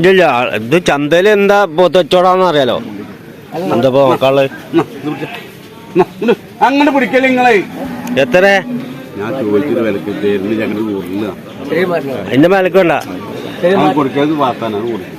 ഇല്ല ഇത് ചന്തയിൽ എന്താ പോത്ത് അറിയാലോ? എന്താ നോക്കാൾ. അങ്ങനെ പിടിക്കൽ നിങ്ങളെ? എത്ര? ഞാൻ ചോദിച്ചത് വിലക്ക് തരുന്ന ഞങ്ങൾ വേണ്ട കൊടുക്കുന്നത് വാർത്താനാണ് കൊടുക്കുന്നത്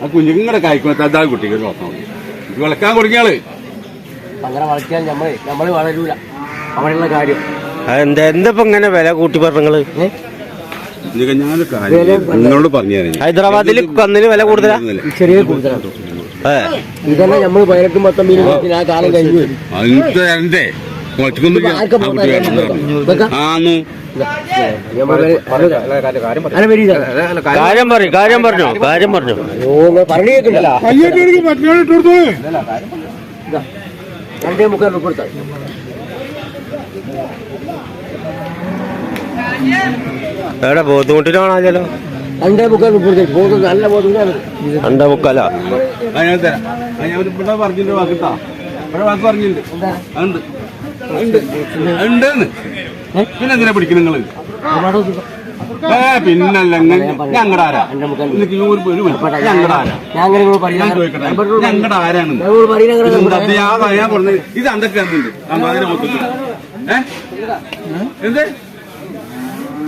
ആ കുഞ്ഞുങ്ങളുടെ കായ്ക്കുമ്പോൾ അതാ കുട്ടിക്ക് നോക്കാം ഇത് വിളക്കാൻ കൊടുക്കാൾ അങ്ങനെ വളർത്തിയാൽ നമ്മൾ നമ്മൾ വളരൂല. അവിടെയുള്ള കാര്യം. എന്താ എന്താ ഇപ്പൊ ഇങ്ങനെ വില കൂട്ടി പറഞ്ഞങ്ങൾ ഞാനൊരു കാര്യം നിങ്ങളോട് പറഞ്ഞു തരാം ഹൈദരാബാദിൽ കന്നിന് വില കൂടുതലാ? ചെറിയ കൂടുതലാണ് ഇതന്നെ നമ്മൾ പതിനെട്ടും പത്തൊമ്പതിനും ആ. കാലം കഴിഞ്ഞു? ആന്നു കാര്യം പറയും. കാര്യം പറഞ്ഞു കാര്യം പറഞ്ഞു. രണ്ടേ മുക്കാൽ കൊടുത്താൽ എവിടെ കാണാമല്ലോ രണ്ടേ മുക്കാൽ നല്ല പോകുന്നത് രണ്ടാ മുക്കാലാ? പറഞ്ഞിട്ട് വാക്കിട്ടാ. വാക്ക് പറഞ്ഞിട്ടുണ്ട്. പിന്നെ എന്തിനാ പിടിക്കും നിങ്ങൾ? പിന്നല്ല ഞങ്ങളുടെ ആരാ. ഞങ്ങളുടെ ആരാണ് ഞാൻ പറഞ്ഞത്. ഇത് മൊത്തത്തിൽ എന്ത്?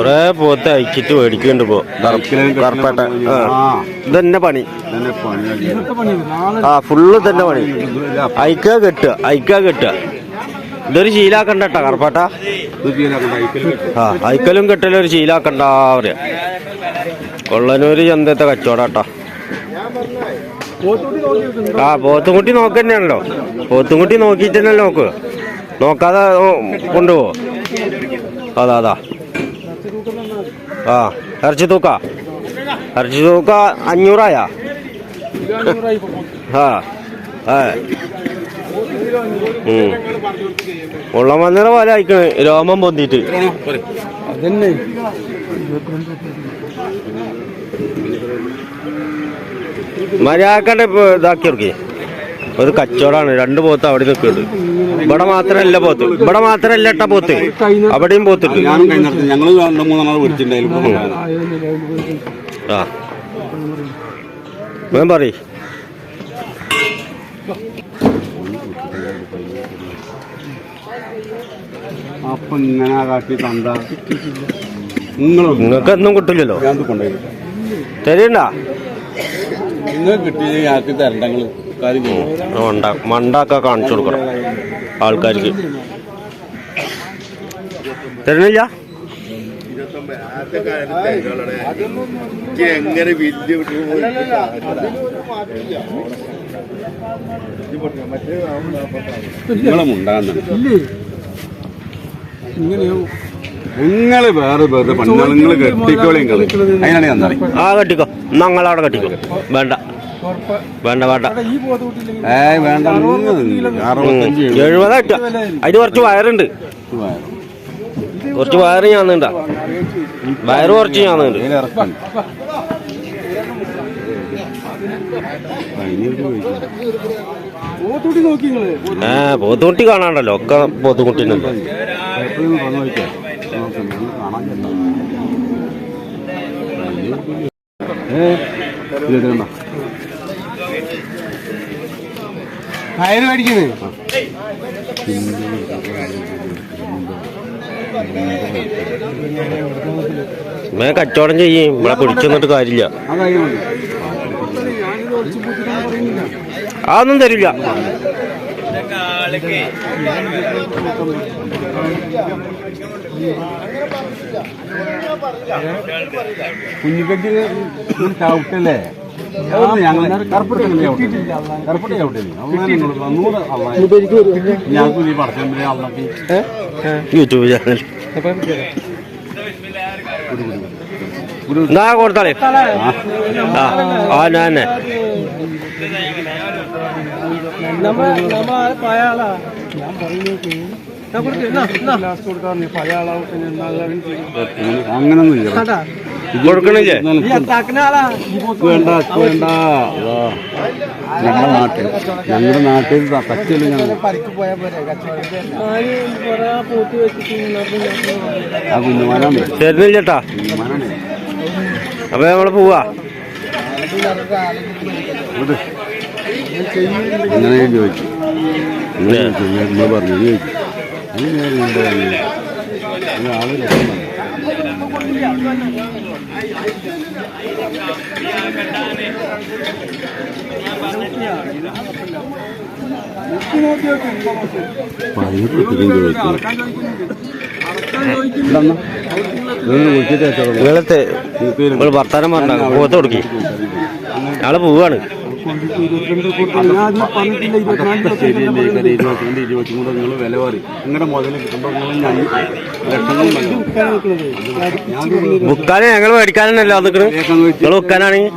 കൊറേ പോത്ത് അയച്ചിട്ട് മേടിക്കുന്നുണ്ട് ഇപ്പോ. കറുപ്പേട്ട ഇതന്നെ പണി. ആ ഫുള്ള് തന്നെ പണി. അയക്ക കെട്ടുക അയക്ക കെട്ടുക. ഇതൊരു ശീലാക്കണ്ട കേട്ടാ കറുപ്പേട്ട. ആ അയക്കലും കെട്ടലും ഒരു ശീലാക്കണ്ട പറയാ. കൊള്ളനൂര് ചന്തത്തെ കച്ചവടാട്ടാ ആ പോത്തുംകുട്ടി നോക്കന്നെയാണല്ലോ. പോത്തുംകുട്ടി നോക്കിയിട്ട് തന്നെ നോക്ക്. നോക്കാതെ കൊണ്ടുപോ അതാ അതാ. ആ ഇറച്ചി തൂക്ക ഇറച്ചി തൂക്ക അഞ്ഞൂറായ ആ. ഉള്ള മഞ്ഞള പോലെ അയക്കണ് രോമം പൊന്തിട്ട്? പോരെ. മര്യാദക്കണ്ട് ഇതാക്കി ഇറക്കി ഒരു കച്ചവടമാണ്. രണ്ട് പോത്ത് അവിടെ നിൽക്കുന്നുണ്ട്. ഇവിടെ മാത്രമല്ല പോത്ത്. ഇവിടെ മാത്രമല്ല ഇട്ട പോത്ത്. അവിടെയും പോത്തുണ്ട് രണ്ട് മൂന്നെണ്ണം വിളിച്ചിട്ടുണ്ടായിരുന്നു ആ. ഞാൻ പറയ്. അപ്പൊ ഇങ്ങനെ കാട്ടി കണ്ട നിങ്ങൾക്ക് ഒന്നും കിട്ടില്ലല്ലോ. ഞാൻ കൊണ്ടുപോയി. തരണ്ട നിങ്ങൾ കിട്ടി ആക്കി തരണ്ട നിങ്ങൾ കാര്യം ചെയ്യും മണ്ട മണ്ടാക്ക കാണിച്ചു കൊടുക്കണം ആൾക്കാർക്ക്. തരണില്ല എങ്ങനെ വലിയ നിങ്ങളെ മുണ്ടാകുന്ന നിങ്ങൾ വേറെ വെറുതെ നിങ്ങൾ കെട്ടിക്കോളി അതിനാണ് ഞാൻ ആ കെട്ടിക്കോ. ഞങ്ങളവിടെ കെട്ടിക്കോ. വേണ്ട. വേണ്ട വേണ്ട. ഏ വേണ്ട. അതിന് കുറച്ച് വയറുണ്ട്. കുറച്ച് വയറ്. ഞാന്നുണ്ട വയറ് കുറച്ച് ഞാന്നുണ്ട് ഏ പോത്തുകുട്ടി കാണാണ്ടല്ലോ. ഒക്കെ പോത്തുകുട്ടിനുണ്ട് ഏ കയറ് മേടിക്കുന്നത് കച്ചവടം ചെയ്യും. ഇവിടെ പിടിച്ചെന്നിട്ട് കാര്യമില്ല. അതൊന്നും തരില്ല. കുഞ്ഞിക്കട്ടി ചവിട്ടല്ലേ യൂട്യൂബ് ചാനൽ. എന്താ കൊടുത്താളേ. ആ ആ ഞാൻ അങ്ങനൊന്നും ഞങ്ങളുടെ നാട്ടിൽ ഞങ്ങളുടെ നാട്ടിൽ കച്ചവടം ആ കുഞ്ഞുമാനാണ്. തരുന്നില്ലേട്ടാ? അപ്പൊ നമ്മൾ പോവാ. അങ്ങനെ ചോദിച്ചു. നമ്മൾ പറഞ്ഞു ചോദിച്ചു. അങ്ങനെ ഞാൻ നിങ്ങളത്തെ നിങ്ങൾ വർത്താനം പറഞ്ഞ പോത്ത് കൊടുക്കി ഞങ്ങൾ പോവാണ്. ക്വാണ്ടിറ്റി നിങ്ങൾ വില പറയും നിങ്ങളുടെ മുതൽ കിട്ടുമ്പോൾ ഞങ്ങൾ മേടിക്കാനല്ലോ അതൊക്കെ ബുക്കാനാണെങ്കിൽ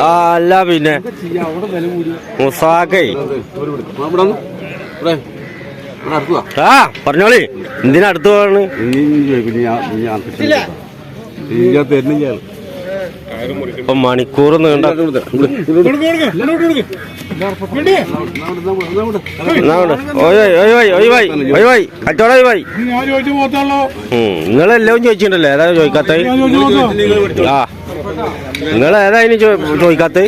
ആ അല്ല പിന്നെ. മുസാക്കേ ആ പറഞ്ഞോളി. എന്തിനടുത്ത് പോകണ് ഞാൻ തരുന്നില്ല. ഇപ്പൊ മണിക്കൂർ നീണ്ട നിങ്ങളെല്ലാം ചോദിച്ചിട്ടല്ലേ ഏതാ ചോദിക്കാത്ത നിങ്ങൾ നിങ്ങളേതാ ഇനി ചോദിക്കാത്ത